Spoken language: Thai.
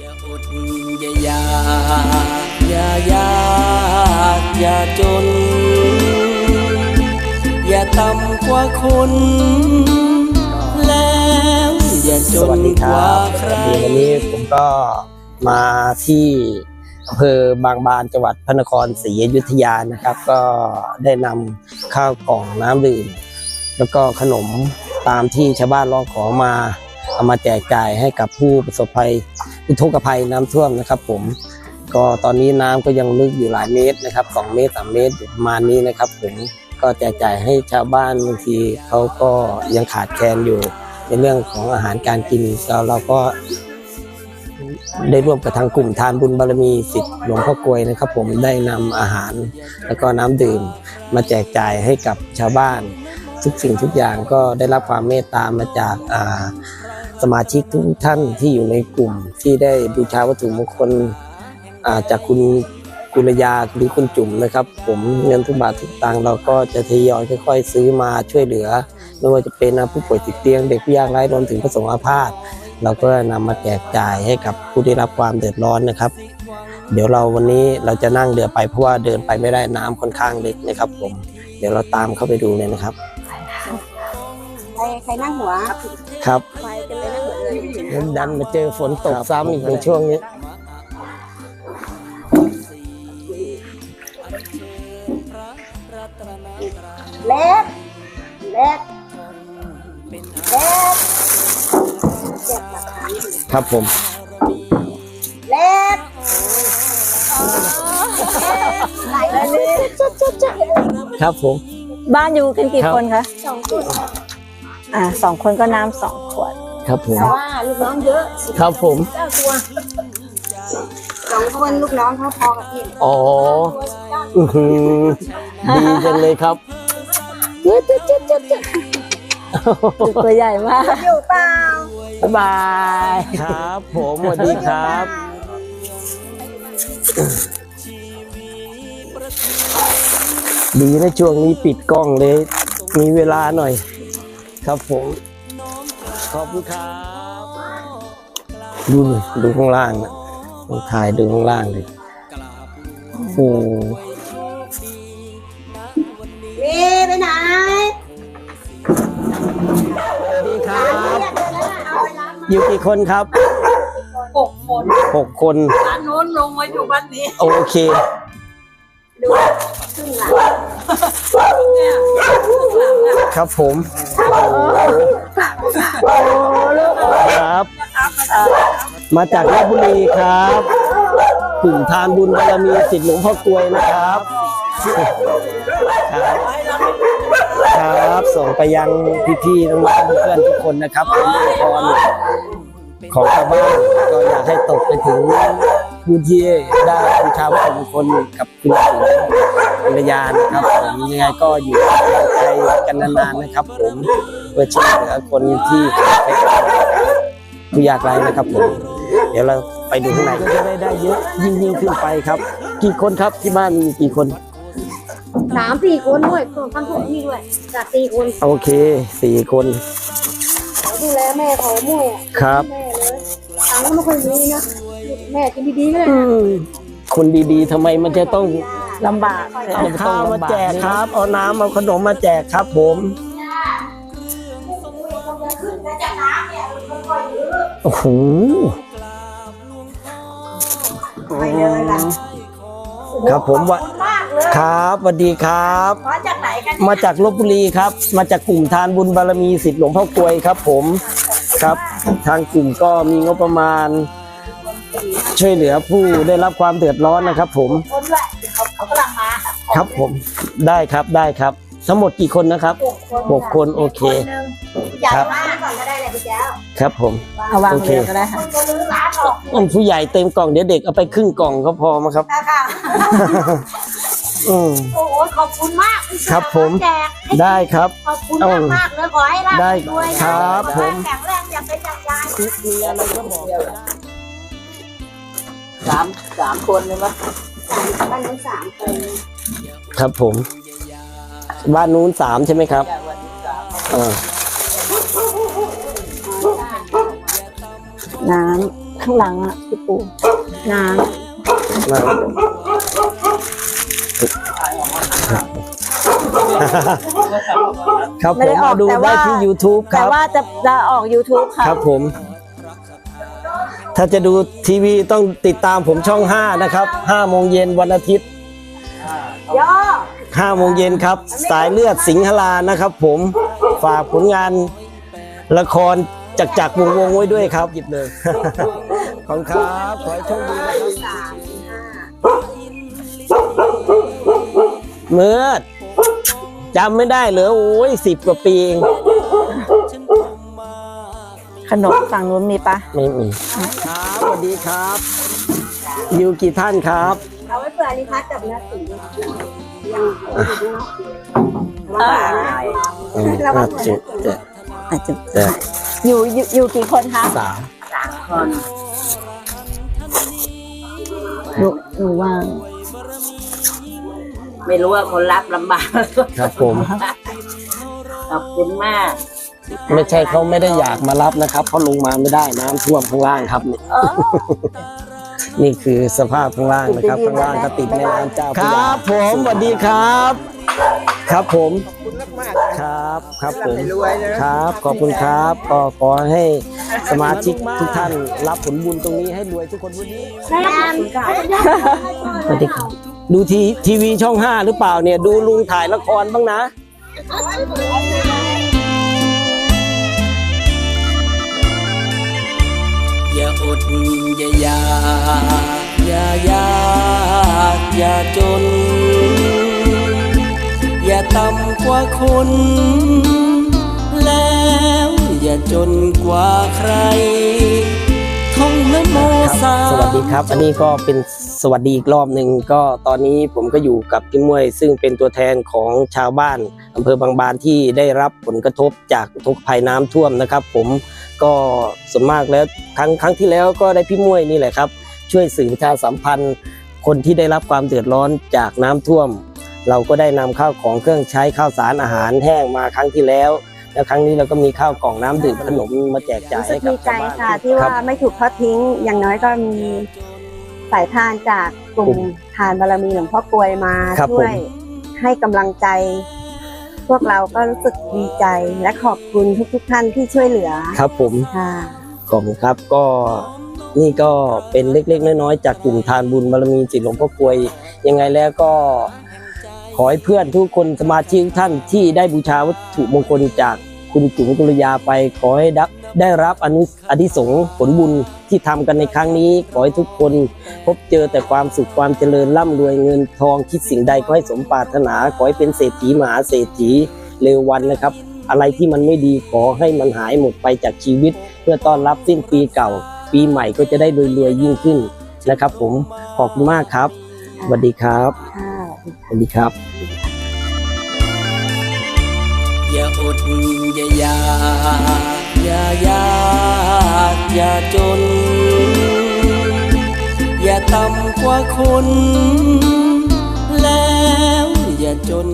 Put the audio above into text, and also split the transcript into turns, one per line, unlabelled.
อย่าอดอย่าอยากอย่ายากอย่าจน อย่าต่ำกว่าคนแล้วอย่าจ
สวันสดีค
ก
รั
ว่า
บ
ใคร
วันนี้ผมก็มาที่อำเภอบางบานจังหวัดพระนครศรีอยุธยานะครับ ก็ได้นำข้าวกล่องน้ำดื่ม แล้วก็ขนมตามที่ชาวบ้านร้องขอมาเอามาแจกจ่ายให้กับผู้ประสบภัย อุทกภัยน้ำท่วมนะครับผมก็ตอนนี้น้ำก็ยังลึกอยู่หลายเมตรนะครับสองเมตรสามเมตรประมาณนี้นะครับ ผมก็แจกจ่ายให้ชาวบ้านบางทีเขาก็ยังขาดแคลนอยู่ ในเรื่องของอาหารการกินแล้วเราก็ได้ร่วมกับทางกลุ่มทานบุญบารมีสิทธิ์หลวงพ่อกลวยนะครับ ผมได้นำอาหาร แล้วก็น้ำดื่ม มาแจกจ่ายให้กับชาวบ้าน ทุกสิ่งทุกอย่างก็ได้รับความเมตตามาจากอ่า สมาชิกทุกท่านที่อยู่ในกลุ่มที่ได้บูชาวัตถุมงคลอ่าจากคุณกุลยาหรือคุณจุ๋มนะครับ ผมเงินทุกบาททุกตังค์เราก็จะทยอยค่อย ๆ ซื้อมาช่วยเหลือ ไม่ว่าจะเป็นผู้ป่วยติดเตียงเด็กผู้ยากไร้รวมถึงผู้สูงอาพาธเราก็นำมาแจกจ่ายให้กับผู้ได้รับความเดือดร้อนนะครับ เดี๋ยวเราวันนี้เราจะนั่งเรือไปเพราะว่าเดินไปไม่ได้น้ำค่อนข้างเล็กนะครับ ผม เดี๋ยวเราตามเข้าไปดูเลยนะครับ
ใครใครนั่งหัว
ครับ แล้วดันมาเจอฝนตกซ้ำอีกในช่วงนี้
เล็ก เล็ก เล็ก
ครับผม
เล็กไหลเลยนี่
ครับผม
บ้านอยู่กันกี่
ครับ
คนคะ
สองคน
อ่าสองคนก็น้ำสองขวด
ครับผม
แต่ว่าลูกน้องเยอะ
ครับผม
เก้าตัวสองคนลูกน้องเขาพอกับพี่
อ๋อ
ตัวสิบเก้า
อื้อหือดีจังเลยครับ
ตัวใหญ่มาก
อยู่เปล่า
บ๊ายบายครับ ผมสวัสดีครับ ดีนะช่วงนี้ปิดกล้องเลย มีเวลาหน่อย ครับผม ขอบคุณครับ ดูเลยดูข้างล่างนะต้องถ่ายดูข้างล่างเลยโอ้โห
นี่ไปไหน
สวัสดีครับ
เรียกเลยนะเอาไปรับมา
อยู่กี่คนครับ
หกคน
หกคน
บ้านโน้นลงมาอยู่บ้านนี้
โอเค
ดูครึ่งหลังเนี่ยครึ่งหลังอะ
ครับผม ครับ มาจากลบบุรีครับกลุ่มทานบุญบารมีสิทธิ์หลวงพ่อกลวยนะครับ ครับครับส่งไปยังพี่ๆน้องๆเพื่อนๆทุกคนนะครับผมอวยพรของชาวบ้านก็อยากให้ตกไปถึงผู้ที่ได้บูชาวัตถุมงคลกับคุณปู่ภรรยานะครับผมยังไงก็อยู่กับใจกันนานๆนะครับผม เพื่อช่วยเหลือคนที่ผู้ยากไร้นะครับผมเดี๋ยวเราไปดูข้างในก็จะได้ได้เยอะยิ่งยิ่งขึ้นไปครับ กี่คนครับที่บ้านมีกี่คน
สามสี่คนด้วยส่วนทั้งพวกนี่ด้วยจากสี่คน
โอเคสี่คน
เขาดูแลแม่เขาม่วยอะ
ครับ
แม่เลยตังค์ก็ไม่ค่อยมีนะแม่กินดีๆก็เลย
อืมคนดีๆทำไมมันจะต้อง
ลำบาก
เอาข้าวมาแจกครับ เอาน้ำเอาขนมมาแจกครับผม โอ้โห
ไปเลยล่ะ
ครับผมว่า
มากเลย
ครับสวัสดีครับ
มาจากไหนกัน
มาจากลบบุรีครับ มาจากกลุ่มทานบุญบารมีสิทธิ์หลวงพ่อกลวยครับ ผมครับ ทางกลุ่มก็มีงบประมาณ ช่วยเหลือผู้ได้รับความเดือดร้อนนะครับ ผม
คนด้วยเขาเขากำลังมา
ครับผมได้ครับได้ครับ ทั้งหมดกี่คนนะครับ
หกคน
หกคนโอเค
นหนึ่งใหญ่มากก่อนก็ได้เลยพี่แก้ว
ครับผม
เอาวาง
โอเค
เรือก็ได้ค่ะ
คนก็รื้อร้านออก
อืมผู้ใหญ่เต็มกล่องเดี๋ยวเด็กเอาไปครึ่งกล่องก็พอมั้งครับ
นะคะ
อืม
โอ้โหขอบคุณมากที่
ครับผม
แจกให้
ได้ครับ
ขอบคุณมากมากๆเลยขอให้ร่ำ
ได้
รวยนะครับ
ผม
แข็งแรงอย่าเป็นอย่างยาย
มีอะไรก็บอก
สามสามคนเลยมั้ย
บ้านนู้นสามคน
ครับผม บ้านนู้นสามใช่ไหมครับอ่า
น้ข้างหลังอะพี่ปูน้
ครับำ
ไม่
ผม
ได้ออ
มากดู
แต่
ได้
ว่า
ที่ YouTube ค
แต่
รับ
ว่าจะจะออก YouTube ค่ะ
ครับผม ถ้าจะดูทีวีต้องติดตามผมช่อง 5 นะครับ5โมงเย็นวันอาทิตย์
ย่อ
5โมงเย็นครับ สายเลือดสิงหรานะครับผมฝากผลงานละคร จักรจักรวงศ์วงศ์ไว้ด้วยครับ หยิบเลย ขอบคุณครับ ขอให้โชคดีนะครับเมื่อจำไม่ได้เหรอ โอ้ยสิบกว่าปีเอง
ขนมฝั่งนู้นมีปะ
ไม่มีครับสวัสดีครับ อยู่กี่ท่านครับ
เอาไว้เผื่อนิพัฒน์กับนาสียังว่า
อืมห้าเจ็ดแปด
อาจจะ
แปด
อยู่อยู่อยู่กี่คนคะ
สาม
หนูหนูว่าง
ไม่รู้ว่าคนรับลำบาก
ครับผม
ขอบคุณมาก
ไม่ใช่เขาไม่ได้อยากมารับนะครับเขาลงมาไม่ได้น้ำท่วมข้างล่างครับนี่ นี่คือสภาพข้างล่างนะครับ ข้างล่างก็ติดแม่น้ำเจ้าพระยาครับ ผมสวัสดีครับ ครับผมครับครับผมครับ ขอบคุณครับก็ขอให้สมาชิกทุกท่านรับผลบุญตรงนี้ให้รวยทุกคนวันนี้
แม่ค่ะ
สวัสดีครับ ดูทีทีวีช่องห้าหรือเปล่าเนี่ย ดูลุงถ่ายละครบ้างนะ
ดอย่าอยากอย่ายากอย่าจน อย่าต่ำกว่าคน แล้วอย่าจนกว่าใครท่องนโมสา
สวัสดีครับ อันนี้ก็เป็นสวัสดีอีกรอบหนึ่งก็ตอนนี้ผมก็อยู่กับพี่มวย ซึ่งเป็นตัวแทนของชาวบ้านอำเภอบางบานที่ได้รับผลกระทบจากอุกภัยน้ำท่วมนะครับ ผม ก็ส่วนมากแล้วครั้งครั้งที่แล้วก็ได้พี่มวยนี่แหละครับ ช่วยสื่อประชาสัมพันธ์ คนที่ได้รับความเดือดร้อนจากน้ำท่วม เราก็ได้นำข้าวของเครื่องใช้ข้าวสารอาหารแห้งมาครั้งที่แล้ว แล้วครั้งนี้เราก็มีข้าวกล่องน้ำดื่มขนมมาแจกจ่าย
รู้สึ
ให้
ก
กับ
ดีใจ
ชาวบ้าน
ค่ะที่
ครั
ว่า
บ
ไม่ถูกทอดทิ้งอย่างน้อยก็มีสายทานจากกลุ่
กลุ่
ม
ม
ทานบารมีหลวงพ่อกลวยมา
ครับ
ช่วย
ผม
ให้กำลังใจ พวกเราก็รู้สึกดีใจและขอบคุณทุกๆท่านที่ช่วยเหลือ
ครับผม
ค่ะ
ขอบคุณครับก็นี่ก็เป็นเล็ก ๆ น้อยๆจากกลุ่มทานบุญบารมีจิตหลวงพ่อกลวยยังไงแล้วก็ขอให้เพื่อนทุกคนสมาชิกทุกท่านที่ได้บูชาวัตถุมงคลจากคุณจุ๋มกุลยาไปขอให้ได้ ได้รับอนุอธิสงส์ผลบุญที่ทำกันในครั้งนี้ ขอให้ทุกคน พบเจอแต่ความสุขความเจริญร่ำรวยเงินทองคิดสิ่งใดก็ให้สมปรารถนา ขอให้เป็นเศรษฐีมหาเศรษฐีเร็ววันนะครับ อะไรที่มันไม่ดีขอให้มันหายหมดไปจากชีวิต เพื่อต้อนรับสิ้นปีเก่า ปีใหม่ก็จะได้รวยๆยิ่งขึ้นนะครับ ผมขอบคุณมากครับสวัสดีครับ
ค่ะ
สวัสดีครับ
อย่าอดอย่าอยาก อย่ายากอย่าจน อย่าต่ำกว่าคน แล้วอย่าจน